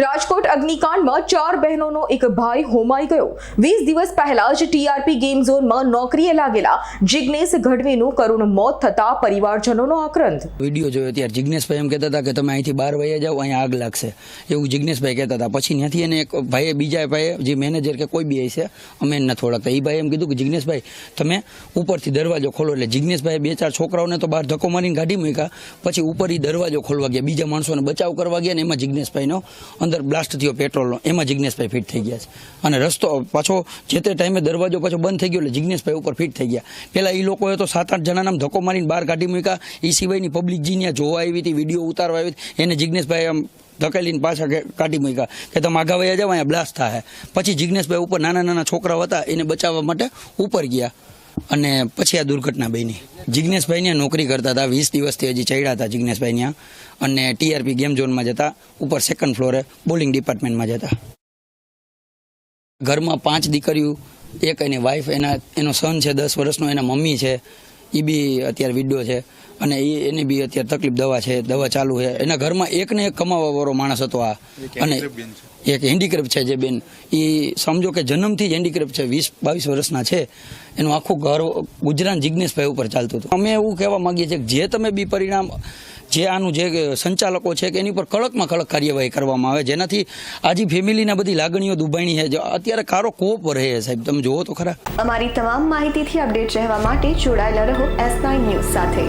રાજકોટ અગ્નિકાંડમાં ચાર બહેનોનો એક ભાઈ હોમાઈ ગયો. વીસ દિવસ પહેલા જ ટીઆરપી ગેમ ઝોનમાં નોકરીએ લાગેલા જિગ્નેશ ગઢવીનું કરુણ મોત થતા પરિવારજનોનો આક્રંદ. વીડિયો જોયો ત્યારે જિજ્ઞેશભાઈ એમ કહેતા હતા કે તમે અહીંથી બહાર વહી જાઓ, અહીંયા આગ લાગશે. એવું જિજ્ઞેશભાઈ કહેતા હતા. પછી ત્યાંથી એને એક ભાઈએ, બીજા ભાઈએ, જે મેનેજર કે કોઈ બી છે અમે એને નથી ઓળખતા. એ ભાઈ એમ કીધું કે જિજ્ઞેશભાઈ તમે ઉપરથી દરવાજો ખોલો એટલે જિજ્ઞેશભાઈ બે ચાર છોકરાઓને તો બહાર ધક્કો મારીને ગાડી મૂક્યા. પછી ઉપર એ દરવાજો ખોલવા ગયા. બીજા માણસોને બચાવ કરવા ગયા ને એમાં જિજ્ઞેશભાઈનો અંદર બ્લાસ્ટ થયો પેટ્રોલનો એમાં જિજ્ઞેશભાઈ ફિટ થઈ ગયા છે. અને રસ્તો પાછો જે તે ટાઈમે દરવાજો પાછો બંધ થઈ ગયો એટલે જિજ્ઞેશભાઈ ઉપર ફિટ થઈ ગયા. પહેલાં એ લોકોએ તો સાત આઠ જણાના ધક્કો મારીને બહાર કાઢી મૂક્યા. એ સિવાયની પબ્લિક જે જોવા આવી હતી, વીડિયો ઉતારવા આવી હતી. એને જિજ્ઞેશભાઈ આમ ધકેલીને પાછા કાઢી મૂક્યા કે તમે આગા વયા જાવ અહીંયા બ્લાસ્ટ થાય પછી જિજ્ઞેશભાઈ ઉપર નાના નાના છોકરાઓ હતા, એને બચાવવા માટે ઉપર ગયા. અને પછી આ દુર્ઘટના બની. જિજ્ઞેશભાઈ ત્યાં નોકરી કરતા હતા. વીસ દિવસથી હજી ચડ્યા હતા જિજ્ઞેશભાઈ ત્યાં અને ટીઆરપી ગેમ ઝોનમાં જતા. ઉપર સેકન્ડ ફ્લોરે બોલિંગ ડિપાર્ટમેન્ટમાં જતા. ઘરમાં પાંચ દીકરીઓ. એક એની વાઈફ એના, એનો સન છે, દસ વર્ષનો, એના મમ્મી છે. એ બી અત્યારે વિડો છે. અને એ એની બી અત્યારે તકલીફ દવા છે દવા ચાલુ છે. એના ઘરમાં એક ને એક કમાવા વાળો માણસ હતો આ. અને એક હેન્ડીક્રેપ છે જે બેન. એ સમજો કે જન્મથી જ હેન્ડીક્રેપ છે વીસ બાવીસ વર્ષના છે. એનું આખું ઘર ગુજરાત જિજ્ઞેશભાઈ ઉપર ચાલતું હતું. અમે એવું કહેવા માંગીએ છીએ કે જે તમે બી પરિણામ જે આનું જે સંચાલકો છે કે એની પર કડકમાં કડક કાર્યવાહી કરવામાં આવે. જેનાથી આજે ફેમિલીના બધી લાગણીઓ દુભાણી છે. અત્યારે કારો કોપ રહે સાહેબ. તમે જોવો તો ખરા. અમારી તમામ માહિતીથી અપડેટ રહેવા માટે જોડાયેલા રહો એસ ન્યૂઝ સાથે.